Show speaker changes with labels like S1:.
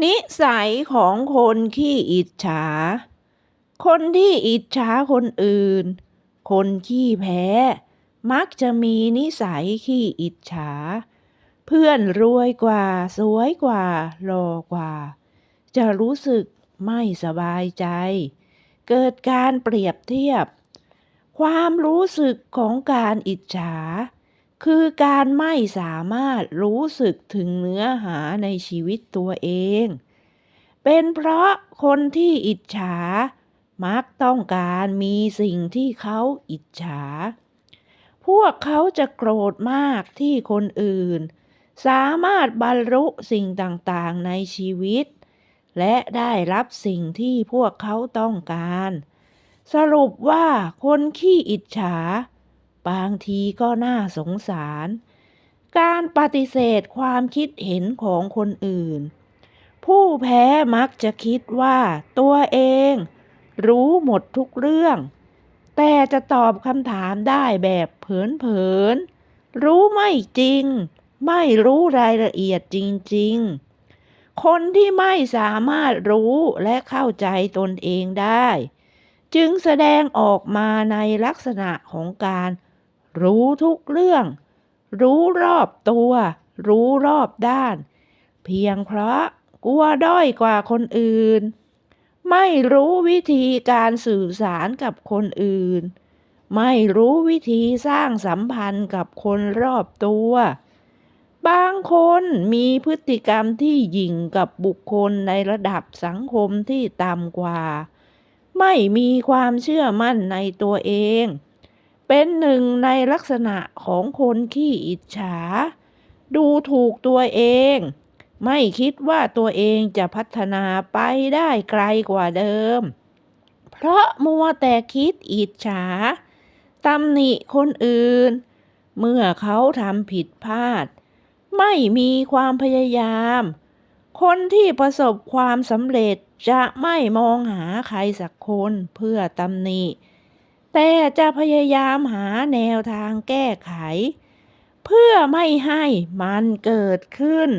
S1: นิสัยของคนขี้อิจฉา คนที่อิจฉาคนอื่น คนขี้แพ้ มักจะมีนิสัยขี้อิจฉา เพื่อนรวยกว่า สวยกว่าหล่อกว่า จะรู้สึกไม่สบายใจ เกิดการเปรียบเทียบ ความรู้สึกของการอิจฉา คือการไม่สามารถรู้สึกถึงเนื้อหาในชีวิตตัวเอง เป็นเพราะคนที่อิจฉา มักต้องการมีสิ่งที่เขาอิจฉา พวกเขาจะโกรธมากที่คนอื่น สามารถบรรลุสิ่งต่างๆในชีวิต และได้รับสิ่งที่พวกเขาต้องการ สรุปว่าคนขี้อิจฉา บางทีก็น่าสงสาร การปฏิเสธความคิดเห็นของคนอื่น ผู้แพ้มักจะคิดว่าตัวเอง รู้หมดทุกเรื่อง แต่จะตอบคำถามได้แบบเผินๆ รู้ไม่จริง ไม่รู้รายละเอียดจริง ๆคนที่ไม่สามารถรู้และเข้าใจตนเองได้ จึงแสดงออกมาในลักษณะของการ รู้ทุกเรื่อง รู้รอบตัว รู้รอบด้าน เพียงเพราะกลัวด้อยกว่าคนอื่น ไม่รู้วิธีการสื่อสารกับคนอื่น ไม่รู้วิธีสร้างสัมพันธ์กับคนรอบตัว บางคนมีพฤติกรรมที่หยิ่งกับบุคคลในระดับสังคมที่ต่ำกว่า ไม่มีความเชื่อมั่นในตัวเอง เป็นหนึ่งในลักษณะของคนขี้อิจฉา ดูถูกตัวเอง ไม่คิดว่าตัวเองจะพัฒนาไปได้ไกลกว่าเดิม เพราะมัวแต่คิดอิจฉาตำหนิคนอื่น เมื่อเขาทำผิดพลาด ไม่มีความพยายาม คนที่ประสบความสำเร็จจะไม่มองหาใครสักคนเพื่อตำหนิ แต่จะพยายามหาแนวทางแก้ไข เพื่อไม่ให้มันเกิดขึ้น